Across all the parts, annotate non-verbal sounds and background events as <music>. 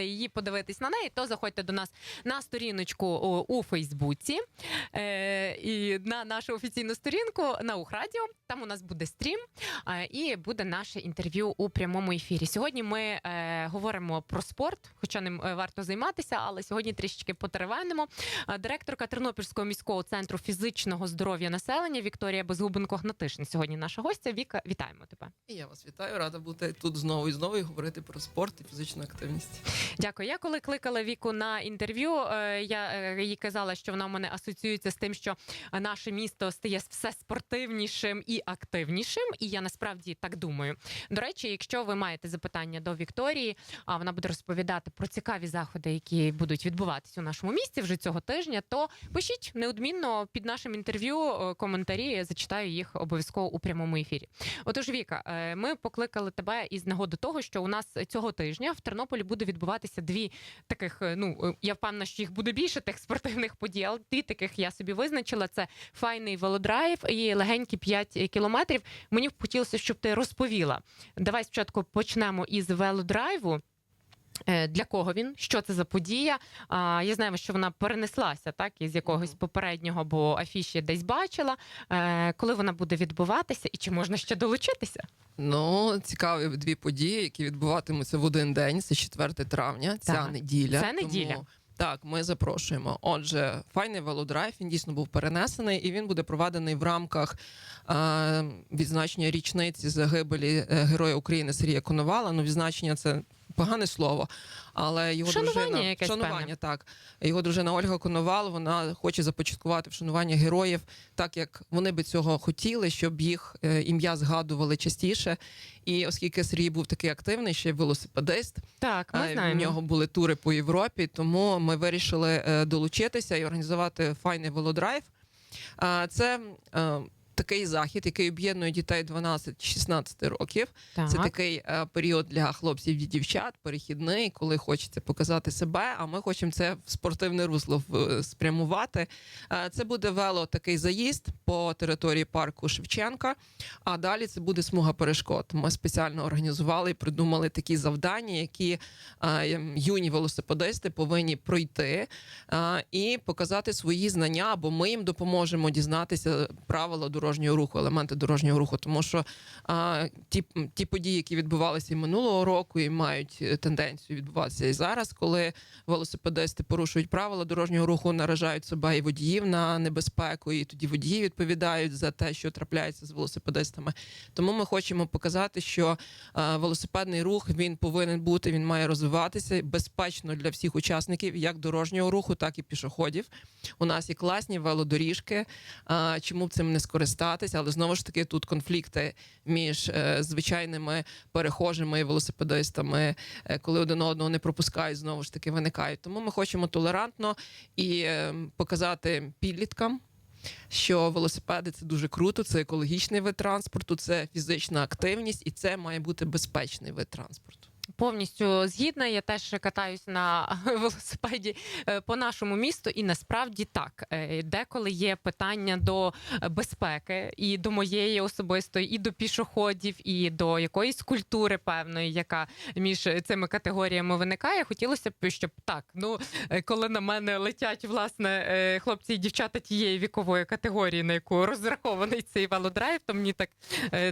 хочете її подивитись на неї, то заходьте до нас на сторіночку у, Фейсбуці е, і на нашу офіційну сторінку на Ухрадіо. Там у нас буде стрім е, і буде наше інтерв'ю у прямому ефірі. Сьогодні ми е, говоримо про спорт, хоча ним варто займатися, але сьогодні трішечки потеревенимо. Директорка Тернопільського міського центру фізичного здоров'я населення Вікторія Безгубенко Гнатишин. Сьогодні наша гостя. Віка, вітаємо тебе. І я вас вітаю, рада бути тут знову і знову і говорити про спорт і фізичну активність. Дякую. Я коли кликала Віку на інтерв'ю, е, я е, їй казала, що вона в мене асоціюється з тим, що наше місто стає все спортивнішим і активнішим. І я насправді так думаю. До речі, якщо ви маєте запитання до Вікторії, а вона буде розповідати про цікаві заходи, які будуть відбуватися у нашому місті вже цього тижня, то пишіть неодмінно під нашим інтерв'ю е, коментарі. Я зачитаю їх обов'язково у прямому ефірі. Отож, Віка, ми покликали тебе із нагоди того, що у нас цього тижня в Тернополі буде відбуватися дві таких. е, Ну е, я впевнена, що їх буде більше тих спортивних подій. але Дві таких я собі визначила: це файний велодрайв і легенькі 5 кілометрів. Мені б хотілося, щоб ти розповіла. Давай спочатку почнемо із велодрайву. Е, Для кого він? Що це за подія? А, я знаю, що вона перенеслася так із якогось попереднього, бо афіші десь бачила. Е, коли вона буде відбуватися, і чи можна ще долучитися? Ну, цікаві дві події, які відбуватимуться в один день. Це 4 травня, ця Так. неділя. Це неділя. Тому, так, ми запрошуємо. Отже, файний велодрайв він дійсно був перенесений, і він буде проведений в рамках е, відзначення річниці загибелі е, Героя України Сергія Коновала. Ну, відзначення це. Погане слово, але його Вшанування дружина якесь вшанування, певне. так. Його дружина Ольга Коновал. Вона хоче започаткувати вшанування героїв, так як вони би цього хотіли, щоб їх е, ім'я згадували частіше. І оскільки Сергій був такий активний, ще й велосипедист, Так, ми е, знаємо. в нього були тури по Європі, тому ми вирішили е, долучитися і організувати файний велодрайв. Це е, такий захід, який об'єднує дітей 12-16 років. Так. Це такий е, період для хлопців і дівчат, перехідний, коли хочеться показати себе. А ми хочемо це в спортивне русло в- спрямувати. Е, це буде вело такий заїзд по території парку Шевченка. А далі це буде смуга перешкод. Ми спеціально організували і придумали такі завдання, які ем, юні велосипедисти повинні пройти і показати свої знання, бо ми їм допоможемо дізнатися правила дорожнього руху, елементи дорожнього руху, тому що ті, ті події, які відбувалися і минулого року, і мають е, тенденцію відбуватися і зараз, коли велосипедисти порушують правила дорожнього руху, наражають себе і водіїв на небезпеку, і тоді водії відповідають за те, що трапляється з велосипедистами. Тому ми хочемо показати, що е, велосипедний рух він повинен бути, він має розвиватися безпечно для всіх учасників, як дорожнього руху, так і пішоходів. У нас є класні велодоріжки. А, Чому б цим не скористатися? Але знову ж таки тут конфлікти між е, звичайними перехожими і велосипедистами, е, коли один одного не пропускають, знову ж таки виникають. Тому ми хочемо толерантно і е, показати підліткам. Що велосипеди це дуже круто, це екологічний вид транспорту, це фізична активність, і це має бути безпечний вид транспорту. Повністю згідна. Я теж катаюсь на <laughs> велосипеді е, по нашому місту, і насправді так. Е, Деколи є питання до безпеки і до моєї особистої, і до пішоходів, і до якоїсь культури певної, яка між цими категоріями виникає. Хотілося б, щоб так. Ну е, коли на мене летять власне хлопці і дівчата тієї вікової категорії, на яку розрахований цей велодрайв, то мені так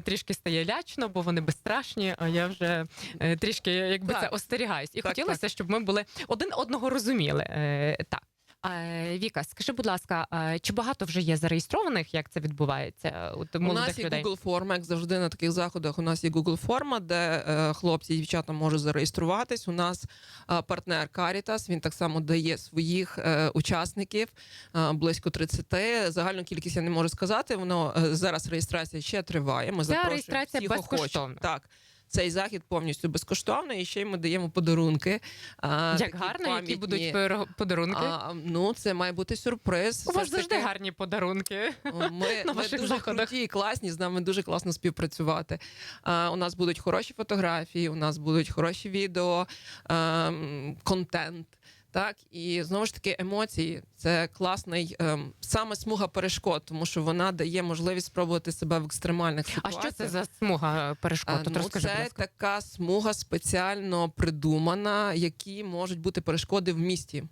трішки стає лячно, бо вони безстрашні. А я вже е, трішки якби Так. це остерігаюсь. І Так, хотілося, щоб ми були один одного розуміли. Е, так. Е, Віка, скажи, будь ласка, е, чи багато вже є зареєстрованих, як це відбувається? От У нас є людей? Google форма, як завжди на таких заходах. У нас є Google форма, де е, хлопці і дівчата можуть зареєструватись. У нас е, партнер Caritas, Він так само дає своїх е, учасників е, близько 30. Загальну кількість я не можу сказати. Воно е, зараз реєстрація ще триває. Ми Ця запрошуємо реєстрація всіх охочих. Так. Цей захід повністю безкоштовний, і ще й ми даємо подарунки. а, Як такі гарно, які будуть пер- подарунки? А, ну, це має бути сюрприз. У Все вас ж завжди таки- гарні подарунки. ми, <laughs> на ми ваших дуже заходах. круті і класні, з нами дуже класно співпрацювати. А, у нас будуть хороші фотографії, у нас будуть хороші відео, ем, контент. Так і знову ж таки емоції це класний ем, саме смуга перешкод, тому що вона дає можливість спробувати себе в екстремальних А що це за смуга перешкод? А, Тут ну, розкажи, це така смуга спеціально придумана, які можуть бути перешкоди в місті.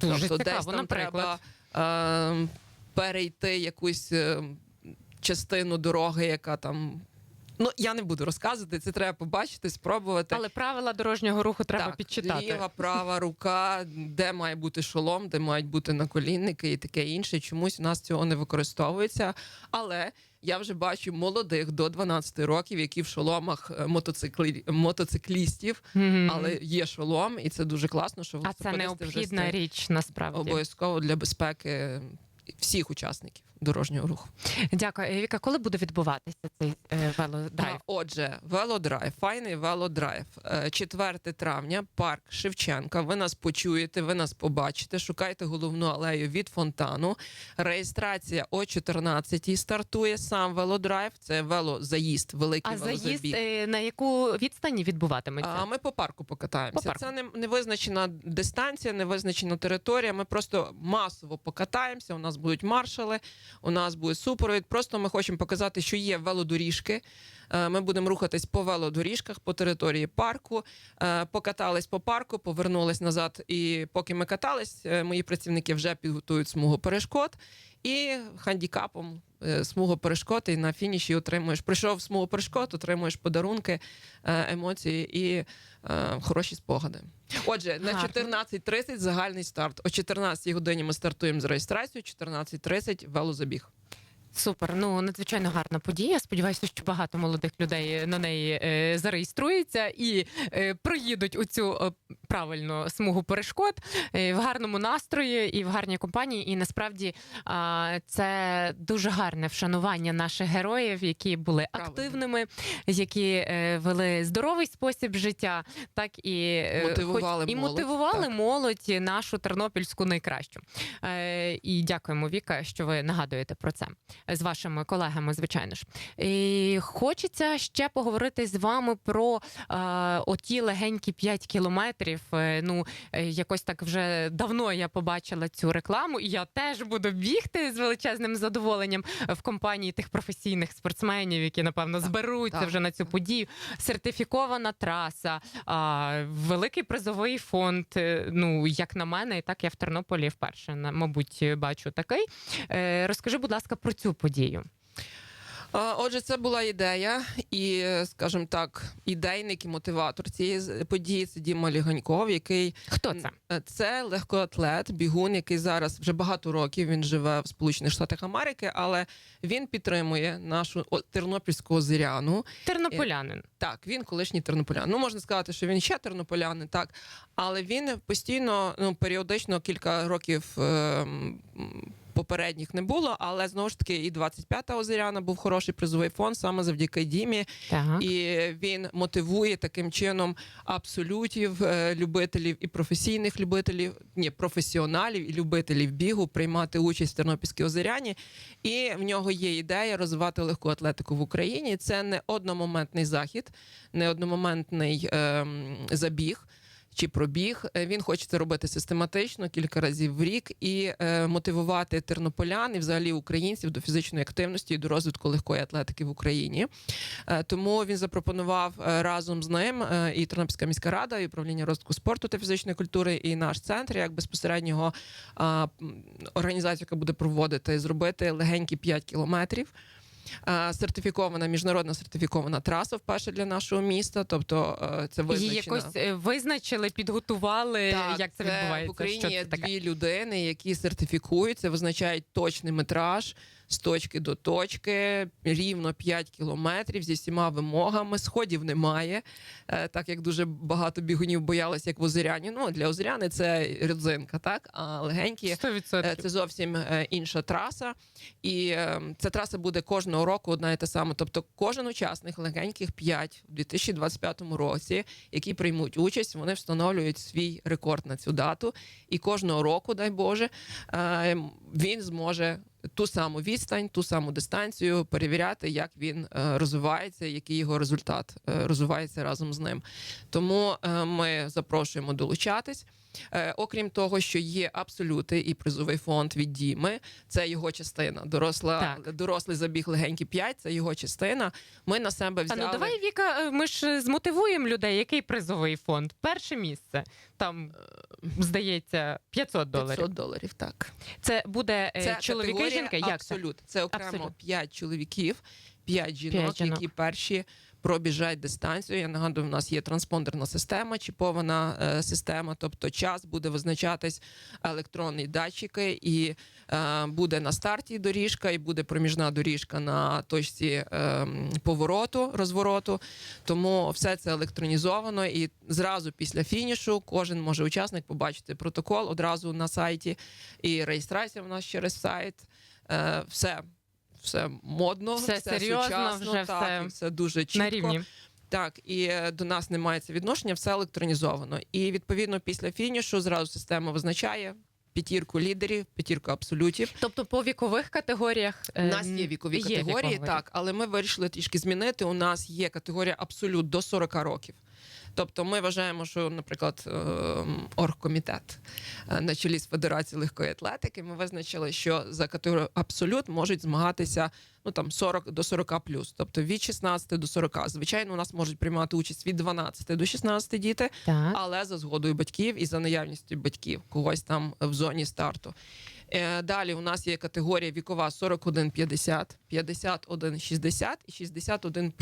Дуже тобто цікаво, десь там наприклад. треба е, перейти якусь е, частину дороги, яка там. Ну, я не буду розказувати, це треба побачити, спробувати. Але правила дорожнього руху треба так, підчитати. Ліва, права рука, де має бути шолом, де мають бути наколінники і таке інше. Чомусь у нас цього не використовується. Але я вже бачу молодих до 12 років, які в шоломах е, мотоциклі... мотоциклістів, Мгм. але є шолом, і це дуже класно, що а це велосипедисти вже необхідна річ насправді. обов'язково для безпеки всіх учасників дорожнього руху. Дякую. Е, Віка, коли буде відбуватися цей е, велодрайв? А, Отже, велодрайв, файний велодрайв. Е, 4 травня, парк Шевченка. Ви нас почуєте, ви нас побачите. Шукайте головну алею від фонтану. Реєстрація о 14 стартує сам велодрайв. Це велозаїзд, великий А заїзд е, на яку відстані відбуватиметься? А ми по парку покатаємося. По парку. Це не, не визначена дистанція, не визначена територія. Ми просто масово покатаємося. У нас будуть маршали, у нас буде супровід. Просто ми хочемо показати, що є велодоріжки. Е, Ми будемо рухатись по велодоріжках по території парку. Е, Покатались по парку, повернулись назад. І поки ми катались, е, мої працівники вже підготують смугу перешкод. І хандікапом смугу перешкод, і на фініші отримуєш. Прийшов смугу перешкод, отримуєш подарунки, е, емоції і е, хороші спогади. Отже, на 14.30 загальний старт. О 14 годині ми стартуємо з реєстрацією, 14.30 велозабіг. Супер, ну надзвичайно гарна подія. Сподіваюся, що багато молодих людей на неї е, зареєструються і е, проїдуть у цю е, правильну смугу перешкод е, в гарному настрої і в гарній компанії. І насправді а, це дуже гарне вшанування наших героїв, які були Правильно. активними, які е, вели здоровий спосіб життя, так і е, Мотивували хоч, і молодь, мотивували так. молодь нашу тернопільську найкращу. Е, і дякуємо, Віка, що ви нагадуєте про це з вашими колегами, звичайно ж. І хочеться ще поговорити з вами про е, оті легенькі 5 кілометрів. Е, ну, е, якось так вже давно я побачила цю рекламу, і я теж буду бігти з величезним задоволенням в компанії тих професійних спортсменів, які напевно зберуться так, вже на цю подію. Сертифікована траса, а, великий призовий фонд. Е, Ну, як на мене, і так я в Тернополі вперше, мабуть, бачу такий. Е, Розкажи, будь ласка, про цю подію. Отже, це була ідея, і, скажімо так, ідейник і мотиватор цієї події це Діма Ліганьков, який Хто це? Е, Це легкоатлет, бігун, який зараз вже багато років він живе в Сполучених Штатах Америки, але він підтримує нашу тернопільську озеряну. Тернополянин. Так, він колишній тернополян. Ну можна сказати, що він ще тернополянин, так, але він постійно, ну періодично кілька років. ем, Попередніх не було, але знову ж таки і 25-та озеряна був хороший призовий фонд саме завдяки Дімі. Так. І він мотивує таким чином абсолютів, е, любителів і професійних любителів, ні, професіоналів і любителів бігу приймати участь в Тернопільській озеряні. І в нього є ідея розвивати легку атлетику в Україні. Це не одномоментний захід, не одномоментний ем, забіг. Чи пробіг Е, він хоче це робити систематично кілька разів в рік і е, мотивувати тернополян і взагалі українців до фізичної активності і до розвитку легкої атлетики в Україні. Е, Тому він запропонував разом з ним і Тернопільська міська рада, і управління розвитку спорту та фізичної культури, і наш центр, як безпосереднього організацію, яка буде проводити, зробити легенькі 5 кілометрів. Е, Сертифікована міжнародна сертифікована траса вперше для нашого міста. Тобто це це Її якось е, визначили, підготували. Так, як це, відбувається? В Україні Що є це таке? дві людини, які сертифікуються, визначають точний метраж з точки до точки, рівно 5 кілометрів зі всіма вимогами. Сходів немає, е, так як дуже багато бігунів боялися, як в Озеряні. Ну для Озеряни це родзинка, так а легенькі. 100%. Е, Це зовсім е, інша траса, і ця траса буде кожного року одна і та сама. Тобто, кожен учасник легеньких 5 у 2025 році, які приймуть участь, вони встановлюють свій рекорд на цю дату. І кожного року, дай Боже, він зможе ту саму відстань, ту саму дистанцію, перевіряти, як він е, розвивається, який його результат е, розвивається разом з ним. Тому е, ми запрошуємо долучатись. Е, Окрім того, що є абсолюти і призовий фонд від Діми, це його частина. Доросла Так. дорослий забіг легенький 5, це його частина. Ми на себе Та взяли. ну давай, Віка, е, ми ж е, змотивуємо людей. Який призовий фонд? Перше місце. Там, здається, 500 доларів. 500 доларів, так. Це буде Це чоловіки жінки? Як це? абсолют. Це окремо Абсолют. 5 чоловіків, 5 жінок, П'ять жінок. які перші пробіжать дистанцію. Я нагадую, в нас є транспондерна система, чіпована е, система, тобто час буде визначатись електронні датчики, і е, буде на старті доріжка, і буде проміжна доріжка на точці е, повороту, розвороту. Тому все це електронізовано, і зразу після фінішу кожен може учасник побачити протокол одразу на сайті. І реєстрація в нас через сайт. Е, все. Все модно, Все серйозно, сучасно, вже так, все все дуже чітко. На рівні. Так, і е, до нас немає це відношення, все електронізовано. І відповідно після фінішу зразу система визначає п'ятірку лідерів, п'ятірку абсолютів. Тобто по вікових категоріях У нас є вікові категорії, вікові. так, але ми вирішили трішки змінити. У нас є категорія абсолют до 40 років. Тобто ми вважаємо, що, наприклад, ем, оргкомітет е, на чолі з Федерацією легкої атлетики, ми визначили, що за категорію абсолют можуть змагатися ну там 40 до 40 плюс, тобто від 16 до 40. Звичайно, у нас можуть приймати участь від 12 до 16 діти, Так. але за згодою батьків і за наявністю батьків когось там в зоні старту. Е, Далі у нас є категорія вікова 41-50, 51-60 і 61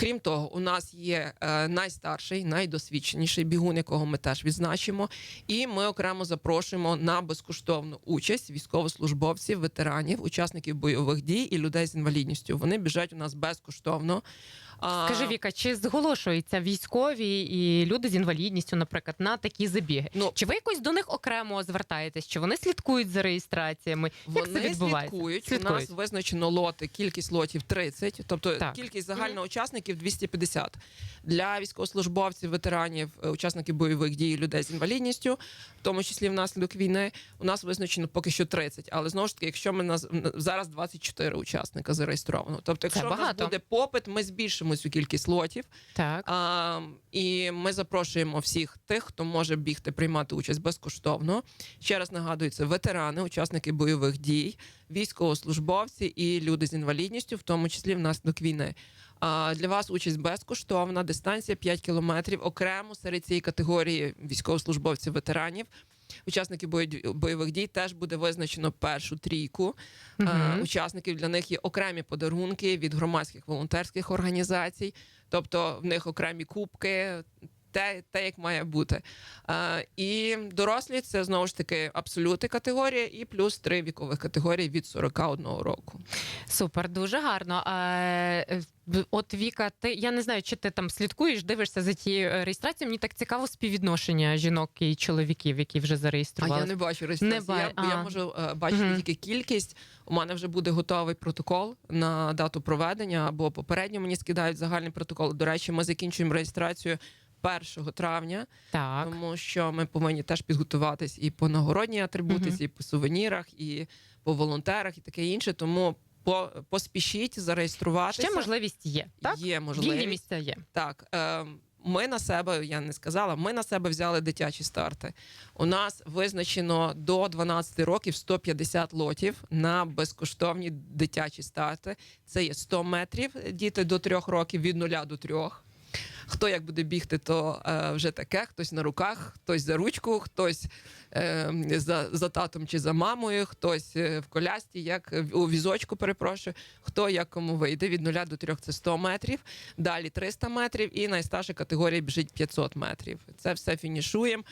Крім того, у нас є е, найстарший, найдосвідченіший бігун, якого ми теж відзначимо. І ми окремо запрошуємо на безкоштовну участь військовослужбовців, ветеранів, учасників бойових дій і людей з інвалідністю. Вони біжать у нас безкоштовно. Скажи, Віка, чи зголошуються військові і люди з інвалідністю, наприклад, на такі забіги? Ну, Чи ви якось до них окремо звертаєтесь? Чи вони слідкують за реєстраціями? Як це Вони відбувається? слідкують. У нас визначено лоти, кількість лотів 30, тобто Так. кількість загально учасників 250. Для військовослужбовців, ветеранів, е, учасників бойових дій, людей з інвалідністю, в тому числі внаслідок війни, у нас визначено поки що 30. Але знову ж таки, якщо ми зараз 24 учасника зареєстровано. Тобто, якщо у нас багато. буде попит, ми збільшимо цю кількість лотів. Так. А, і ми запрошуємо всіх тих, хто може бігти, приймати участь безкоштовно. Ще раз нагадую, це ветерани, учасники бойових дій, військовослужбовці і люди з інвалідністю, в тому числі внаслідок війни. А для вас участь безкоштовна, дистанція 5 кілометрів. Окремо серед цієї категорії військовослужбовців, ветеранів. Учасників бойових дій теж буде визначено першу трійку угу. Учасників. Для них є окремі подарунки від громадських волонтерських організацій, тобто в них окремі кубки. Те, те, як має бути. Е, і дорослі це знову ж таки абсолюти категорія, і плюс три вікових категорії від 41 року. Супер, дуже гарно. А, е, от Віка, ти я не знаю, чи ти там слідкуєш, дивишся за тією е, реєстрацією. Мені так цікаво співвідношення жінок і чоловіків, які вже А зареєстрували. я не бачу реєстрації. Не я, я можу е, бачити Мгм. тільки кількість. У мене вже буде готовий протокол на дату проведення, або попередньо мені скидають загальний протокол. До речі, ми закінчуємо реєстрацію 1 травня. Так. тому що ми повинні теж підготуватись і по нагородній атрибутиці, Мгм. і по сувенірах, і по волонтерах, і таке інше. Тому по, поспішіть зареєструватися. Ще можливість є. Так? Є Вільні можливість. місця є. Так. Е, ми на себе, я не сказала, ми на себе взяли дитячі старти. У нас визначено до 12 років 150 лотів на безкоштовні дитячі старти. Це є 100 метрів діти до 3 років від 0 до 3. Хто як буде бігти, то е, вже таке. Хтось на руках, хтось за ручку, хтось е, за, за татом чи за мамою, хтось е, в колясті, як е, у візочку, перепрошую, хто як кому вийде від 0 до 3 це 100 метрів, далі 300 метрів, і найстарша категорія біжить 500 метрів. Це все фінішуємо.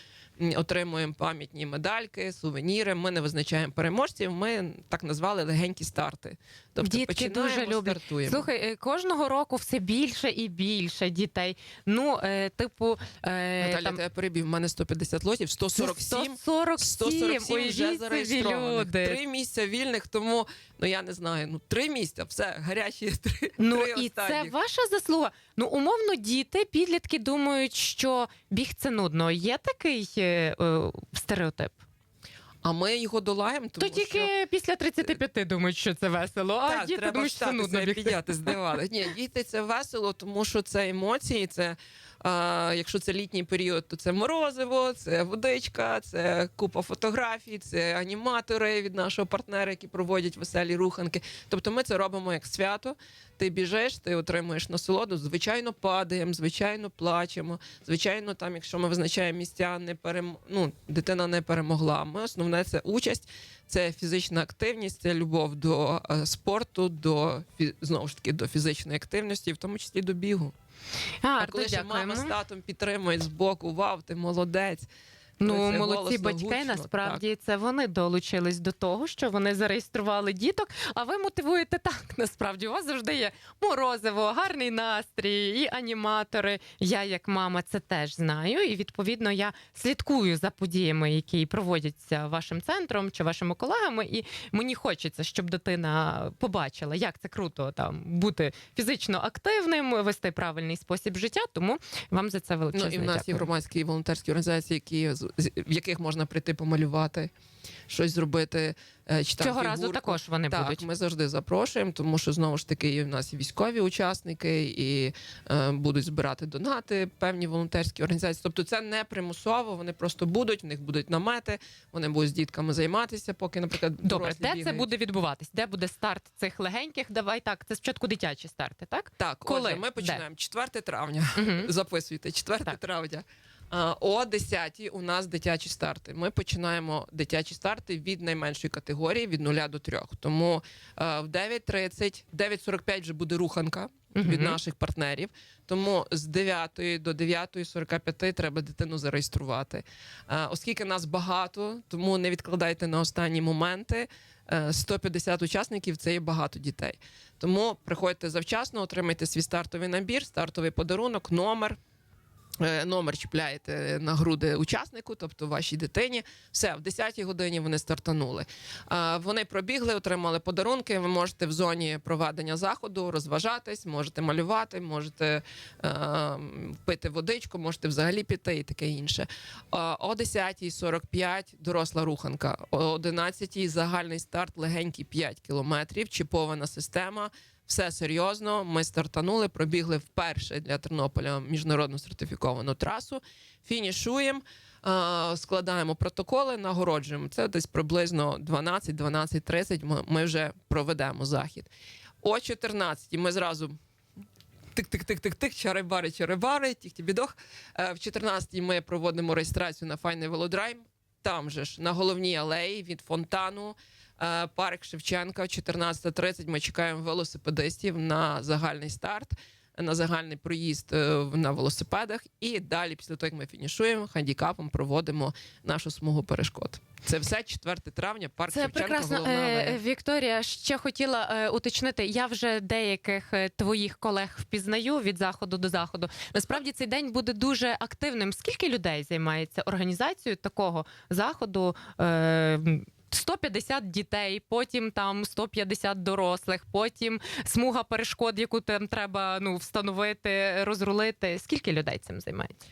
Отримуємо пам'ятні медальки, сувеніри. Ми не визначаємо переможців. Ми так назвали легенькі старти. Тобто Дітки починаємо, дуже люблять. стартуємо. Слухай, е, кожного року все більше і більше дітей. Ну, е, типу, е, Наталя, там я перебив. У мене 150 лотів, 147. 147, 147 уявіть вже зареєстрованих. люди. Три місця вільних, тому ну я не знаю. Ну три місця, все гарячі <laughs> три. Ну три і це ваша заслуга. Ну, умовно, діти, підлітки думають, що біг це нудно. Є такий е, е, стереотип. А ми його долаємо, тому То тільки після 35 думають, що це весело, а так, діти треба думають, що це нудно і бігти. підняти. Ні, діти це весело, тому що це емоції. Це а, якщо це літній період, то це морозиво, це водичка, це купа фотографій, це аніматори від нашого партнера, які проводять веселі руханки. Тобто, ми це робимо як свято. Ти біжиш, ти отримуєш насолоду. Звичайно, падаємо, звичайно, плачемо. Звичайно, там, якщо ми визначаємо місця, не перем... ну, дитина не перемогла. Ми основне це участь, це фізична активність, це любов до е, спорту, до знову ж таки до фізичної активності, в тому числі до бігу. А Гарно, коли ще дякуємо. мама з татом підтримують з боку, вау, ти молодець. Ну, це молодці батьки, гучно, насправді це вони долучились до того, що вони зареєстрували діток. А ви мотивуєте так. <laughs> Насправді у вас завжди є морозиво, гарний настрій і аніматори. Я, як мама, це теж знаю. І відповідно я слідкую за подіями, які проводяться вашим центром чи вашими колегами. І мені хочеться, щоб дитина побачила, як це круто там бути фізично активним, вести правильний спосіб життя. Тому вам за це Ну і в нас є громадські волонтерські організації, які в яких можна прийти помалювати, щось зробити. е, Чи там Цього разу також вони Так, будуть. ми завжди запрошуємо, тому що знову ж таки і в нас і військові учасники, і е, будуть збирати донати певні волонтерські організації. Тобто це не примусово, вони просто будуть, в них будуть намети, вони будуть з дітками займатися, поки, наприклад, Добре, де це буде відбуватись? Де буде старт цих легеньких? Давай так. Це спочатку дитячі старти, так? Так, Коли? отже, ми Де? починаємо 4 травня. Угу. Записуйте 4 Так. травня. А, О 10 у нас дитячі старти. Ми починаємо дитячі старти від найменшої категорії від 0 до 3. Тому е, в 9.30, 9.45 вже буде руханка від наших партнерів. Тому з 9 до 9.45 треба дитину зареєструвати. Е, Оскільки нас багато, тому не відкладайте на останні моменти. Е, 150 учасників це є багато дітей. Тому приходьте завчасно, отримайте свій стартовий набір, стартовий подарунок, номер. Е, Номер чіпляєте на груди учаснику, тобто вашій дитині. Все, в 10-й годині вони стартанули. Вони пробігли, отримали подарунки. Ви можете в зоні проведення заходу розважатись, можете малювати, можете е, пити водичку, можете взагалі піти і таке інше. О 10.45 доросла руханка, о 11.00 загальний старт, легенький 5 кілометрів, чіпована система. Все серйозно. Ми стартанули, пробігли вперше для Тернополя міжнародну сертифіковану трасу. Фінішуємо, складаємо протоколи, нагороджуємо. Це десь приблизно 12-12.30 Ми, вже проведемо захід. О 14 ми зразу. Тик-тик-тик-тик-тик, чари-бари, чари-бари, тіх-тібідох. Е, В 14 ми проводимо реєстрацію на файний велодрайм. Там же ж на головній алеї від фонтану парк Шевченка. В 14.30 ми чекаємо велосипедистів на загальний старт, на загальний проїзд е, на велосипедах. І далі, після того, як ми фінішуємо, хандікапом проводимо нашу смугу перешкод. Це все 4 травня, парк Це Шевченка, прекрасно. головна Е. Вікторія, ще хотіла е, уточнити. Я вже деяких е, твоїх колег впізнаю від заходу до заходу. Насправді цей день буде дуже активним. Скільки людей займається організацією такого заходу? Е, 150 дітей, потім там 150 дорослих, потім смуга перешкод, яку там треба ну встановити, розрулити. Скільки людей цим займається?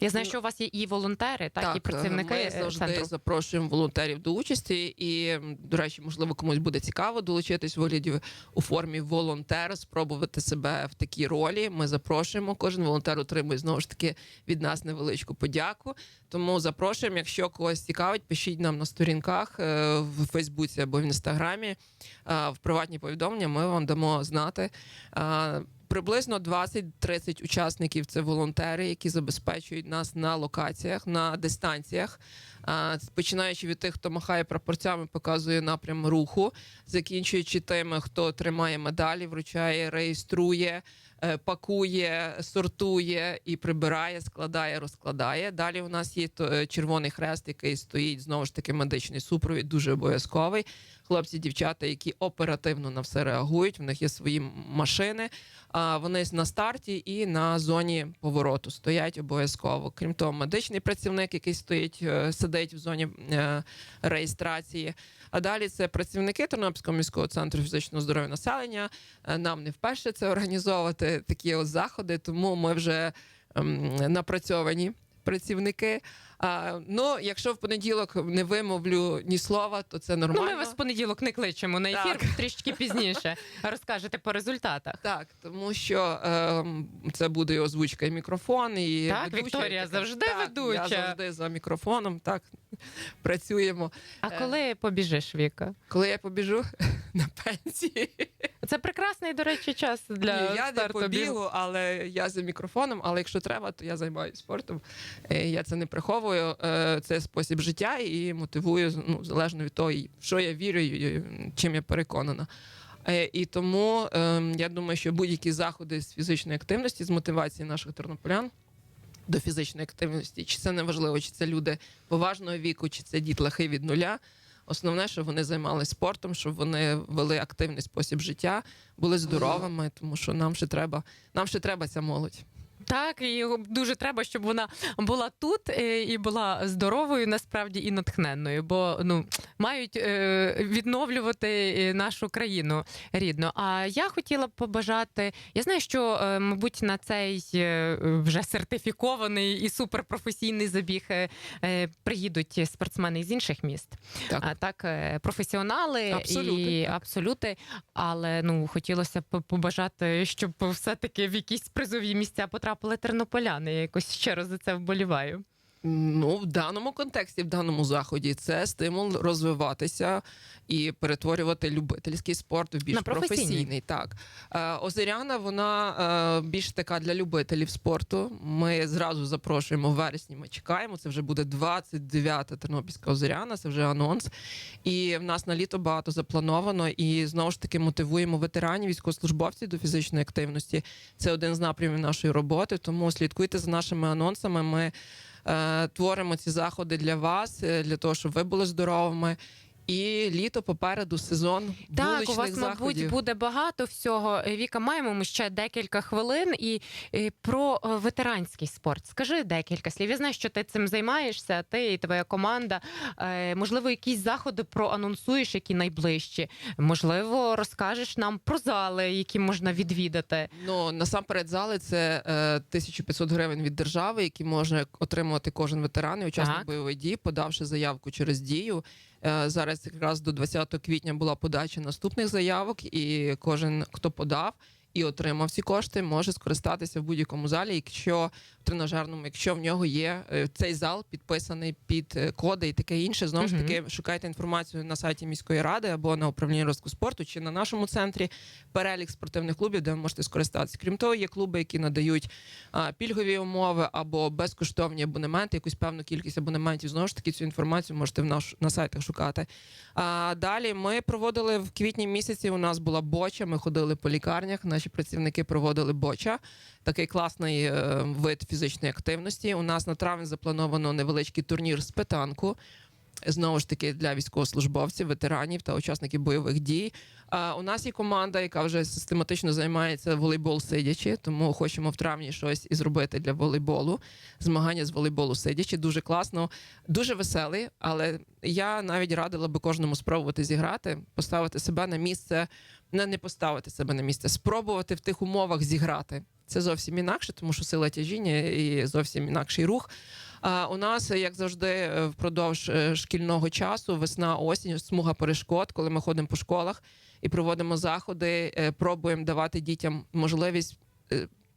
Я знаю, Ну, що у вас є і волонтери, так, і е, працівники Ми е, завжди центру. запрошуємо волонтерів до участі. І, до речі, можливо, комусь буде цікаво долучитись в вигляді у формі волонтера, спробувати себе в такій ролі. Ми запрошуємо. Кожен волонтер отримує знову ж таки від нас невеличку подяку. Тому запрошуємо, якщо когось цікавить, пишіть нам на сторінках е, в Фейсбуці або в інстаграмі е, в приватні повідомлення. Ми вам дамо знати. Приблизно 20-30 учасників це волонтери, які забезпечують нас на локаціях, на дистанціях. Починаючи від тих, хто махає прапорцями, показує напрям руху, закінчуючи тими, хто тримає медалі, вручає, реєструє, пакує, сортує і прибирає, складає, розкладає. Далі у нас є е, Червоний Хрест, який стоїть знову ж таки медичний супровід, дуже обов'язковий. Хлопці, дівчата, які оперативно на все реагують. В них є свої машини. А вони на старті і на зоні повороту стоять обов'язково. Крім того, медичний працівник, який стоїть, е, сидить в зоні е, реєстрації. А далі це працівники Тернопільського міського центру фізичного здоров'я населення. Е, Нам не вперше це організовувати такі от заходи, тому ми вже ем, напрацьовані працівники. А, ну, якщо в понеділок не вимовлю ні слова, то це нормально. Ну, ми вас в понеділок не кличемо на ефір Так. трішки пізніше. Розкажете по результатах. Так, тому що ем, це буде і озвучка і мікрофон, і Так, ведуча, Вікторія і таке. завжди так, ведуча. Я завжди за мікрофоном. Так працюємо. А Е. коли побіжиш, Віка? Коли я побіжу <laughs> на пенсії, Це прекрасний, до речі, час для Ні, я не старту побігу, але я за мікрофоном. Але якщо треба, то я займаюся спортом. Е, Я це не приховую. Е, Це спосіб життя і мотивую ну, залежно від того, що я вірю, чим я переконана. І тому е, я думаю, що будь-які заходи з фізичної активності, з мотивації наших тернополян до фізичної активності, чи це не важливо, чи це люди поважного віку, чи це дітлахи від нуля. Основне, щоб вони займалися спортом, щоб вони вели активний спосіб життя, були здоровими, тому що нам ще треба, нам ще треба ця молодь. Так, і дуже треба, щоб вона була тут е, і була здоровою, насправді і натхненною, бо ну мають е, відновлювати е, нашу країну рідну. А я хотіла б побажати. Я знаю, що мабуть на цей вже сертифікований і суперпрофесійний забіг приїдуть спортсмени з інших міст. Так. А так, професіонали Абсолюти, і так. абсолюти. Але ну хотілося б побажати, щоб все-таки в якісь призові місця потрапили тернополяни. Я якось ще раз за це вболіваю. Ну, в даному контексті, в даному заході, це стимул розвиватися і перетворювати любительський спорт в більш На професійний. професійний. Так е, Озеряна, вона е, більш така для любителів спорту. Ми зразу запрошуємо в вересні. Ми чекаємо. Це вже буде 29-та Тернопільська Озеряна. Це вже анонс. І в нас на літо багато заплановано. І знову ж таки мотивуємо ветеранів, військовослужбовців до фізичної активності. Це один з напрямів нашої роботи. Тому слідкуйте за нашими анонсами. Ми творимо ці заходи для вас, е, для того, щоб ви були здоровими. І літо попереду сезон Так, вуличних у вас, заходів. мабуть, буде багато всього. Е, Віка, маємо ми ще декілька хвилин і, е, про е, ветеранський спорт. Скажи декілька слів. Я знаю, що ти цим займаєшся, ти і твоя команда. Можливо, якісь заходи проанонсуєш, які найближчі. Можливо, розкажеш нам про зали, які можна відвідати. Ну насамперед зали це е, 1500 гривень від держави, які може отримувати кожен ветеран і учасник Так. бойових дій, подавши заявку через дію. Е, зараз якраз до 20 квітня була подача наступних заявок, і кожен, хто подав і отримав ці кошти, може скористатися в будь-якому залі, якщо в тренажерному, якщо в нього є е, цей зал підписаний під е, коди і таке інше. Знову ж таки, шукайте інформацію на сайті міської ради або на управлінні розвитку спорту, чи на нашому центрі перелік спортивних клубів, де ви можете скористатися. Крім того, є клуби, які надають пільгові умови або безкоштовні абонементи, якусь певну кількість абонементів. Знову ж таки, цю інформацію можете в наш на сайтах шукати. А далі ми проводили в квітні місяці. У нас була боча. Ми ходили по лікарнях. Наші працівники проводили боча. Такий класний е, вид фізичної активності. У нас на травень заплановано невеличкий турнір з питанку. Знову ж таки для військовослужбовців, ветеранів та учасників бойових дій. А у нас є команда, яка вже систематично займається волейбол сидячи, тому хочемо в травні щось і зробити для волейболу. Змагання з волейболу сидячи. Дуже класно, дуже веселий. Але я навіть радила би кожному спробувати зіграти, поставити себе на місце, не, не поставити себе на місце, спробувати в тих умовах зіграти. Це зовсім інакше, тому що сила тяжіння і зовсім інакший рух. У нас, як завжди, е, впродовж е, шкільного часу, весна, осінь, смуга перешкод, коли ми ходимо по школах і проводимо заходи, е, пробуємо давати дітям можливість.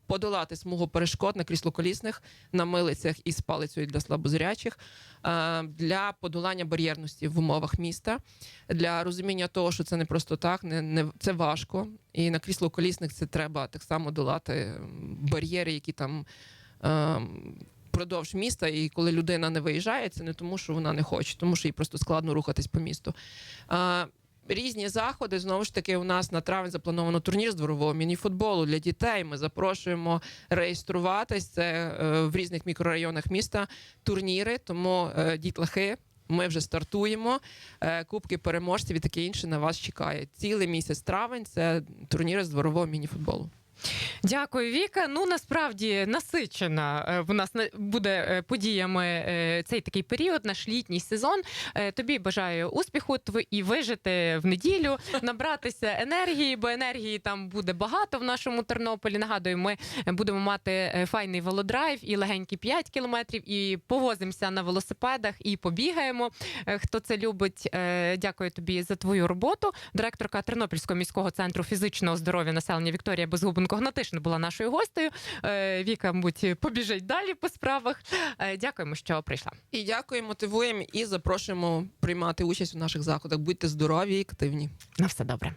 Подолати смугу перешкод на кріслоколісних, на милицях і з палицею для слабозрячих для подолання бар'єрності в умовах міста, для розуміння того, що це не просто так, не, не це важко. І на кріслоколісних це треба так само долати бар'єри, які там впродовж міста. І коли людина не виїжджає, це не тому, що вона не хоче, тому що їй просто складно рухатись по місту. Різні заходи знову ж таки у нас на травень заплановано турнір з дворового мініфутболу для дітей. Ми запрошуємо реєструватись це е, в різних мікрорайонах міста. Турніри, тому е, дітлахи. Ми вже стартуємо. Е, Кубки переможців і таке інше на вас чекає. Цілий місяць травень це турніри з дворового мініфутболу. Дякую, Віка. Ну насправді насичена е, в нас на- буде е, подіями е, цей такий період, наш літній сезон. Тобі бажаю успіху і вижити в неділю, набратися енергії, бо енергії там буде багато в нашому Тернополі. Нагадую, ми будемо мати файний велодрайв і легенькі 5 кілометрів, і повозимося на велосипедах і побігаємо. Хто це любить, дякую тобі за твою роботу. Директорка Тернопільського міського центру фізичного здоров'я населення Вікторія Безгубенко Гнатишин була нашою гостею. Е, Віка, мабуть, побіжить далі по справах. Е, Дякуємо, що прийшла. І дякуємо, мотивуємо і запрошуємо приймати участь у наших заходах. Будьте здорові і активні. На все добре.